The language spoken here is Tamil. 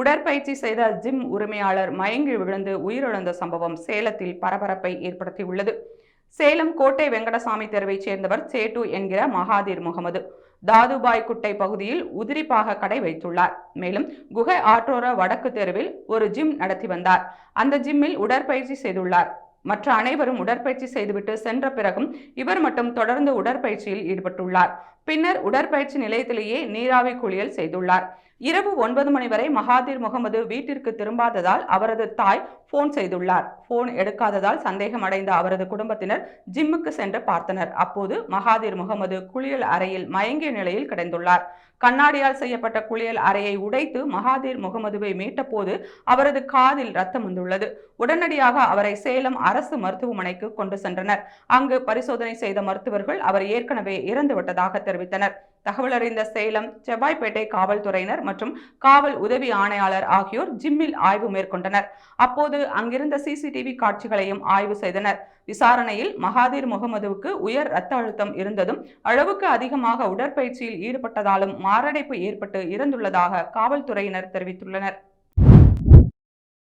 உடற்பயிற்சி செய்த ஜிம் உரிமையாளர் மயங்கி விழுந்து உயிரிழந்த சம்பவம் சேலத்தில் பரபரப்பை ஏற்படுத்தியுள்ளது. சேலம் கோட்டை வெங்கடசாமி தெருவைச் சேர்ந்தவர் சேட்டு என்கிற மகாதீர் முகமது. தாதுபாய் குட்டை பகுதியில் உதிரிப்பாக கடை வைத்துள்ளார். மேலும் குகை ஆற்றோர வடக்கு தெருவில் ஒரு ஜிம் நடத்தி வந்தார். அந்த ஜிம்மில் உடற்பயிற்சி செய்துள்ளார். மற்ற அனைவரும் உடற்பயிற்சி செய்துவிட்டு சென்ற பிறகும் இவர் மட்டும் தொடர்ந்து உடற்பயிற்சியில் ஈடுபட்டுள்ளார். பின்னர் உடற்பயிற்சி நிலையத்திலேயே நீராவி குளியல் செய்துள்ளார். இரவு ஒன்பது மணி வரை மகாதீர் முகமது வீட்டிற்கு திரும்பாததால் அவரது தாய் போன் செய்துள்ளார். போன் எடுக்காததால் சந்தேகம் அடைந்த அவரது குடும்பத்தினர் ஜிம்முக்கு சென்று பார்த்தனர். அப்போது மகாதீர் முகமது குளியல் அறையில் மயங்கிய நிலையில் கிடந்துள்ளார். கண்ணாடியால் செய்யப்பட்ட குளியல் அறையை உடைத்து மகாதீர் முகமதுவை மீட்டபோது அவரது காதில் ரத்தம் வந்துள்ளது. உடனடியாக அவரை சேலம் அரசு மருத்துவமனைக்கு கொண்டு சென்றனர். அங்கு பரிசோதனை செய்த மருத்துவர்கள் அவர் ஏற்கனவே இறந்து விட்டதாக தெரிவித்தனர். தகவல் அறிந்த சேலம் செவ்வாய்ப்பேட்டை காவல்துறையினர் மற்றும் காவல் உதவி ஆணையாளர் ஆகியோர் ஜிம்மில் ஆய்வு மேற்கொண்டனர். அப்போது அங்கிருந்த சிசிடிவி காட்சிகளையும் ஆய்வு செய்தனர். விசாரணையில் மகாதீர் முகமதுவுக்கு உயர் இரத்த அழுத்தம் இருந்ததும் அளவுக்கு அதிகமாக உடற்பயிற்சியில் ஈடுபட்டதாலும் மாரடைப்பு ஏற்பட்டு இறந்துள்ளதாக காவல்துறையினர் தெரிவித்துள்ளனர்.